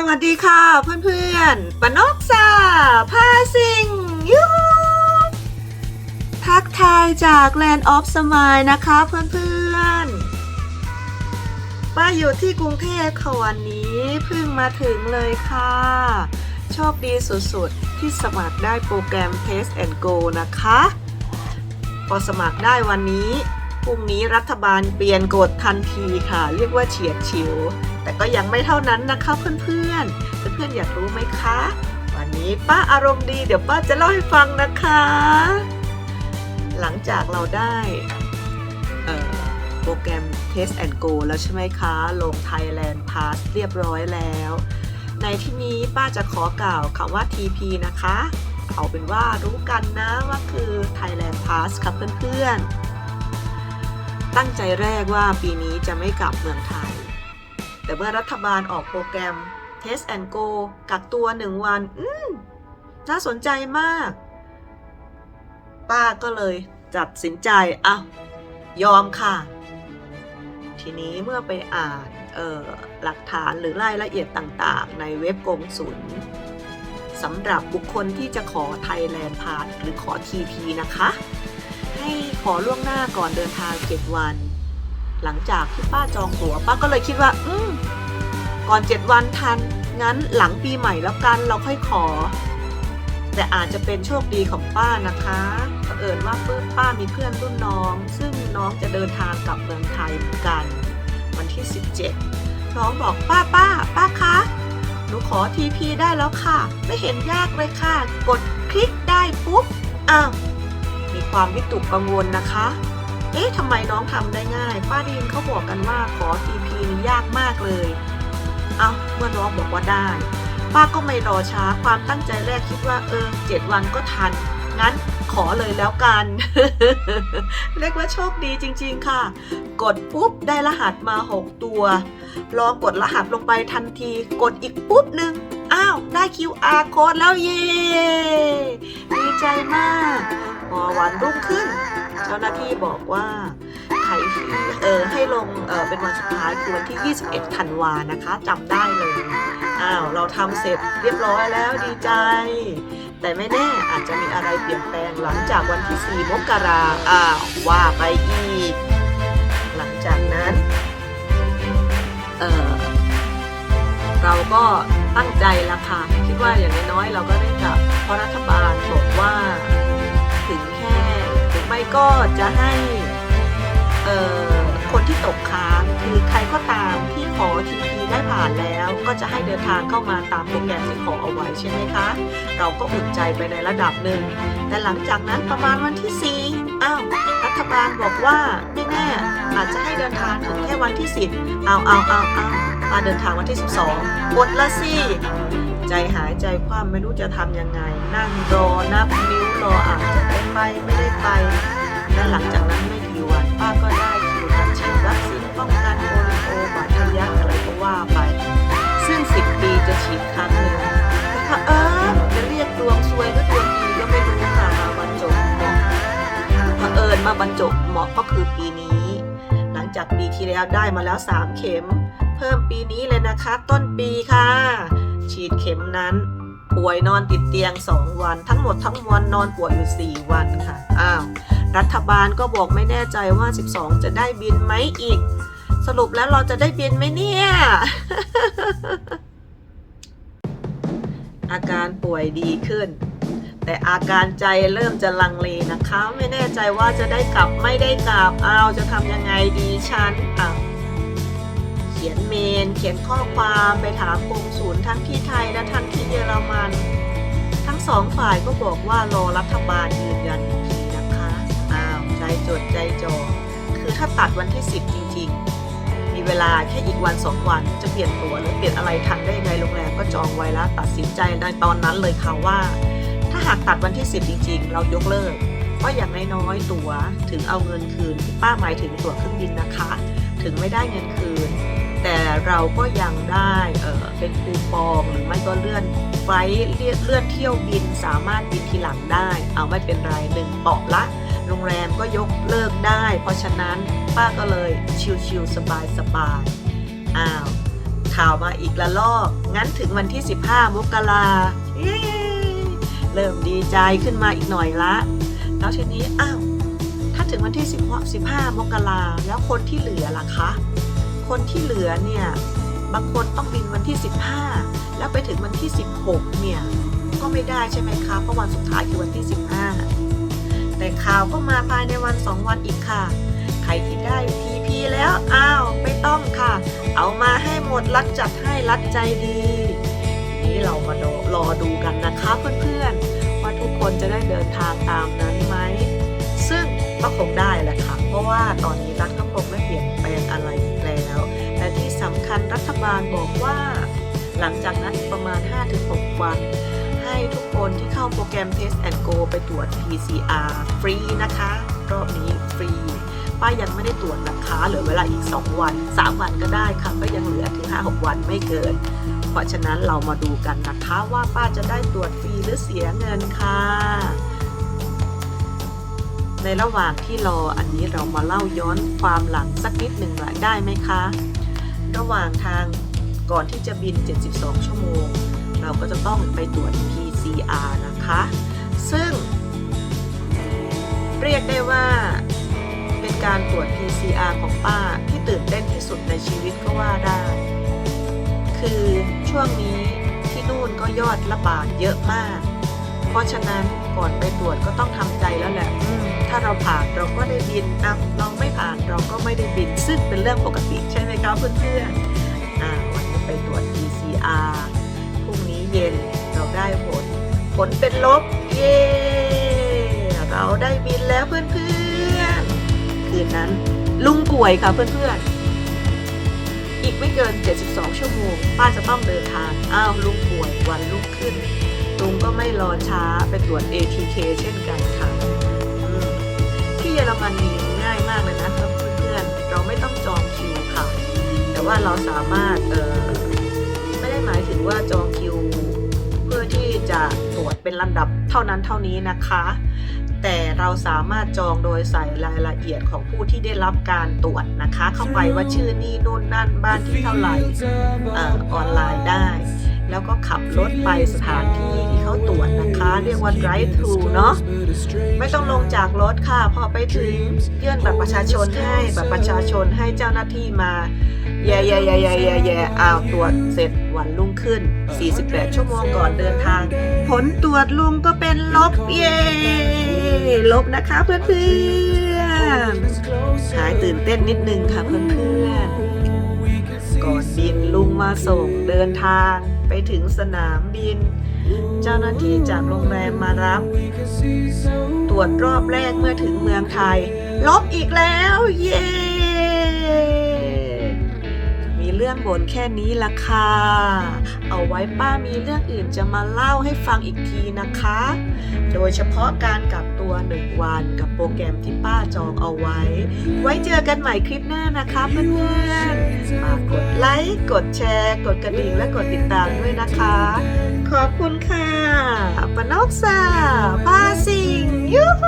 สวัสดีค่ะเพื่อนๆปนกซาพาสิงยูทักทายจาก Land of Smile นะคะเพื่อนๆ ป้าอยู่ที่กรุงเทพค่ะวันนี้เพิ่งมาถึงเลยค่ะ โชคดีสุดๆ ที่สมัครได้โปรแกรม Test and Go นะคะ พอสมัครได้วันนี้ รุ่งนี้รัฐบาลเปลี่ยนกฎทันทีค่ะ เรียกว่าเฉียดฉิว แต่ก็ยังไม่เท่านั้นนะคะเพื่อนๆเพื่อนๆอยากรู้ไหมคะ วันนี้ป้าอารมณ์ดีเดี๋ยวป้าจะเล่าให้ฟังนะคะ หลังจากเราได้โปรแกรม Test and Go แล้วใช่ไหมคะ ลง Thailand Pass เรียบร้อยแล้ว ในที่นี้ป้าจะขอกล่าวคำว่า TP นะคะ เอาเป็นว่ารู้กันนะว่าคือ Thailand Pass ครับเพื่อนๆ ตั้งใจแรกว่าปีนี้จะไม่กลับเมืองไทย แต่เมื่อรัฐบาลออกโปรแกรม Test and Go กักตัวหนึ่งวัน อืมน่าสนใจมาก ป้าก็เลยตัดสินใจอะยอมค่ะ ทีนี้เมื่อไปอ่านหลักฐานหรือรายละเอียดต่างๆ ในเว็บกงสุลสำหรับบุคคลที่จะขอไทยแลนด์พาสหรือขอ TP นะคะ ขอล่วงหน้าก่อนเดินทาง7วัน หลังจากที่ป้าจองตั๋วป้าก็เลยคิดว่า อืมก่อน7วันทัน งั้นหลังปีใหม่แล้วกันเราค่อยขอ แต่อาจจะเป็นโชคดีของป้านะคะเผอิญว่าเพื่อนป้ามีเพื่อนรุ่นน้อง ซึ่งน้องจะเดินทางกลับเมืองไทยเหมือนกัน วันที่ 17 น้องบอกป้าป้า ป้าคะหนูขอทีพีได้แล้วค่ะ ไม่เห็นยากเลยค่ะ กดคลิกได้ปุ๊บอ้าว ความวิตกกังวลนะคะ เอ๊ะทำไมน้องทำได้ง่าย ป้าดีนเขาบอกกันว่าขอ TP นี่ยากมากเลย เอาเมื่อน้องบอกว่าได้ ป้าก็ไม่รอช้าความตั้งใจแรกคิดว่าเออเจ็ดวันก็ทัน งั้นขอเลยแล้วกัน เรียกว่าโชคดีจริง ๆ ค่ะ กดปุ๊บได้รหัสมา 6 ตัว ลองกดรหัสลงไปทันที กดอีกปุ๊บหนึ่งอ้าว ได้ QR code แล้วเย่ดีใจมาก พอวันรุ่งขึ้น เจ้าหน้าที่บอกว่าใครเออให้ลงเออเป็นวันสุดท้ายคือวันที่ 21ธันวานะคะจำได้เลยอ้าวเราทำเสร็จเรียบร้อยแล้วดีใจ แต่ไม่แน่อาจจะมีอะไรเปลี่ยนแปลงหลังจากวันที่ 4 มกราอ้าวว่าไปอีก หลังจากนั้นเออเราก็ตั้งใจละค่ะ คิดว่าอย่างน้อยๆเราก็ได้กลับเพราะรัฐบาลบอกว่า อไม่ก็จะให้คนที่ตกค้างคือใครก็ตามที่ขอทีพีได้ผ่านแล้ว ก็จะให้เดินทางเข้ามาตามโปรแกรมที่ขอเอาไว้ใช่ไหมคะ เราก็อุ่นใจไปในระดับหนึ่ง แต่หลังจากนั้นประมาณวันที่ 4 อ้าว รัฐบาลบอกว่าไม่แน่อาจจะให้เดินทางถึงแค่วันที่ 10 เอาเอาเอาเอามาเดินทางวันที่ 12กดละสิ ใจหายใจคว่ำไม่รู้จะทำยังไง นั่งรอนับนิ้วรออาจจะได้ไปไม่ได้ไปและหลังจากนั้นไม่กี่วันป้าก็ได้คิวนัดฉีดวัคซีนป้องกันโอลิโอบาดทะยักอะไรก็ว่าไป ซึ่ง10ปีจะฉีดครั้งหนึ่งแต่ถ้าเออจะเรียกดวงซวยหรือดวงดีก็ไม่รู้ค่ะมาบรรจบเหมาะเผอิญมาบรรจบเหมาะก็คือปีนี้ หลังจากปีที่แล้วได้มาแล้ว 3 เข็ม เพิ่มปีนี้เลยนะคะ ต้นปีค่ะ ฉีดเข็มนั้น ป่วยนอนติดเตียง 2 วัน ทั้งหมดทั้งมวลนอนป่วยอยู่ 4 วันค่ะอ้าวรัฐบาลก็บอกไม่แน่ใจว่า 12 จะได้บินไหมอีก สรุปแล้วเราจะได้บินไหมเนี่ยอาการป่วยดีขึ้น แต่อาการใจเริ่มจะลังเลนะคะ ไม่แน่ใจว่าจะได้กลับไม่ได้กลับอ้าวจะทำยังไงดีฉันอ้าว เขียนเมน เขียนข้อความไปถามกงศูนย์ทั้งที่ไทยและทั้งที่เยอรมัน ทั้งสองฝ่ายก็บอกว่ารอรัฐบาลยืนยันอีกทีนะคะอ้าวใจจดใจจ่อคือถ้าตัดวันที่ 10 จริง ๆ มีเวลาแค่อีกวันสองวันจะเปลี่ยนตั๋วหรือเปลี่ยนอะไรทันได้ไงโรงแรมก็จองไว้แล้วตัดสินใจในตอนนั้นเลยค่ะว่า ถ้าหากตัดวันที่ 10 จริง ๆ เรายกเลิกเพราอย่างน้อยๆตั๋วถึงเอาเงินคืน ป้าหมายถึงตั๋วเครื่องบินนะคะ ถึงไม่ได้เงินคืน แต่เราก็ยังได้เเป็นคูปองหรือไม่ก็เลื่อนไฟเลื่อนเลื่อนเที่ยวบินสามารถบินทีหลังได้ เอาไม่เป็นไรหนึ่งเปาะละ โรงแรมก็ยกเลิกได้ เพราะฉะนั้นป้าก็เลยชิลๆสบายๆอ้าวข่าวมาอีกละลอก งั้นถึงวันที่ 15มกราเเริ่มดีใจขึ้นมาอีกหน่อยละ แล้วทีนี้อ้าวถ้าถึงวันที่ 15 มกราแล้วคนที่เหลือล่ะคะ คนที่เหลือเนี่ยบางคนต้องบินวันที่ 15 แล้วไปถึงวันที่ 16 เนี่ยก็ไม่ได้ใช่ไหมคะเพราะวันสุดท้ายคือวันที่ 15 แต่ข่าวก็มาภายในวัน 2 วันอีกค่ะ ใครที่ได้ TP แล้วอ้าวไม่ต้องค่ะ เอามาให้หมดรัดจัดให้รัดใจดีทีนี้เรามารอรอดูกันนะคะเพื่อนๆว่าทุกคนจะได้เดินทางตามนั้นไหมซึ่งก็คงได้แหละค่ะ เพราะว่าตอนนี้รัฐก็คงไม่เปลี่ยนแปลงอะไร สำคัญรัฐบาลบอกว่า หลังจากนั้นประมาณ 5-6 วัน ให้ทุกคนที่เข้าโปรแกรม Test and Go ไปตรวจ PCR ฟรีนะคะ รอบนี้ฟรีป้ายังไม่ได้ตรวจนะคะเหลือเวลาอีก 2 วัน 3 วันก็ได้ค่ะก็ยังเหลือถึง 5-6 วันไม่เกิน เพราะฉะนั้นเรามาดูกันนะคะว่าป้าจะได้ตรวจฟรีหรือเสียเงินค่ะ ในระหว่างที่รออันนี้เรามาเล่าย้อนความหลังสักนิดหนึ่งละได้ไหมคะ ระหว่างทางก่อนที่จะบิน 72 ชั่วโมง เราก็จะต้องไปตรวจ PCR นะคะ ซึ่ง เรียกได้ว่าเป็นการตรวจ PCR ของป้าที่ตื่นเต้นที่สุดในชีวิตก็ว่าได้ คือช่วงนี้ที่นู่นก็ยอดระบาดเยอะมาก เพราะฉะนั้นก่อนไปตรวจก็ต้องทำใจแล้วแหละ ถ้าเราผ่านเราก็ได้บินอะเรา เราก็ไม่ได้บินซึ่งเป็นเรื่องปกติใช่ไหมครับเพื่อนๆอ่าวันนี้ไปตรวจ PCR พรุ่งนี้เย็นเราได้ผล ผลเป็นลบ เย้เราได้บินแล้วเพื่อนๆคืนนั้นลุงป่วยค่ะเพื่อนๆ อีกไม่เกิน 72 ชั่วโมง ป้าจะต้องเดินทาง อ้าวลุงป่วยวันลุกขึ้น ลุงก็ไม่รอช้าไปตรวจ ATK เช่นกันค่ะที่เยอรมนีายมากเลยนะครับเพื่อนๆเราไม่ต้องจองคิวค่ะ แต่ว่าเราสามารถเออไม่ได้หมายถึงว่าจองคิว เพื่อที่จะตรวจเป็นลำดับเท่านั้นเท่านี้นะคะ แต่เราสามารถจองโดยใส่รายละเอียดของผู้ที่ได้รับการตรวจนะคะ เข้าไปว่าชื่อนี่นู่นนั่นบ้านที่เท่าไหร่เออออนไลน์ได้ แล้วก็ขับรถไปสถานที่ที่เขาตรวจนะคะ เรียกว่า drive thru เนาะไม่ต้องลงจากรถค่ะ พอไปถึงยื่นบัตรประชาชนให้บัตรประชาชนให้เจ้าหน้าที่มาแย่แย่แย่แย่แย่แย่อ้าวตรวจเสร็จวันรุ่งขึ้น 48 ชั่วโมงก่อนเดินทาง ผลตรวจลุงก็เป็นลบเย้ลบนะคะเพื่อนๆหายตื่นเต้นนิดนึงค่ะเพื่อนๆก่อนบินลุงมาส่งเดินทาง ไปถึงสนามบิน เจ้าหน้าที่จากโรงแรมมารับ ตรวจรอบแรกเมื่อถึงเมืองไทย ลบอีกแล้ว เย้ เรื่องบนแค่นี้ละค่ะ เอาไว้ป้ามีเรื่องอื่นจะมาเล่าให้ฟังอีกทีนะคะ โดยเฉพาะการกักตัวหนึ่งวันกับโปรแกรมที่ป้าจองเอาไว้ ไว้เจอกันใหม่คลิปหน้านะคะเพื่อนๆฝากดไลค์ กดแชร์ กดกระดิ่งและกดติดตามด้วยนะคะ ขอบคุณค่ะปนกซาพาสิงยูฮู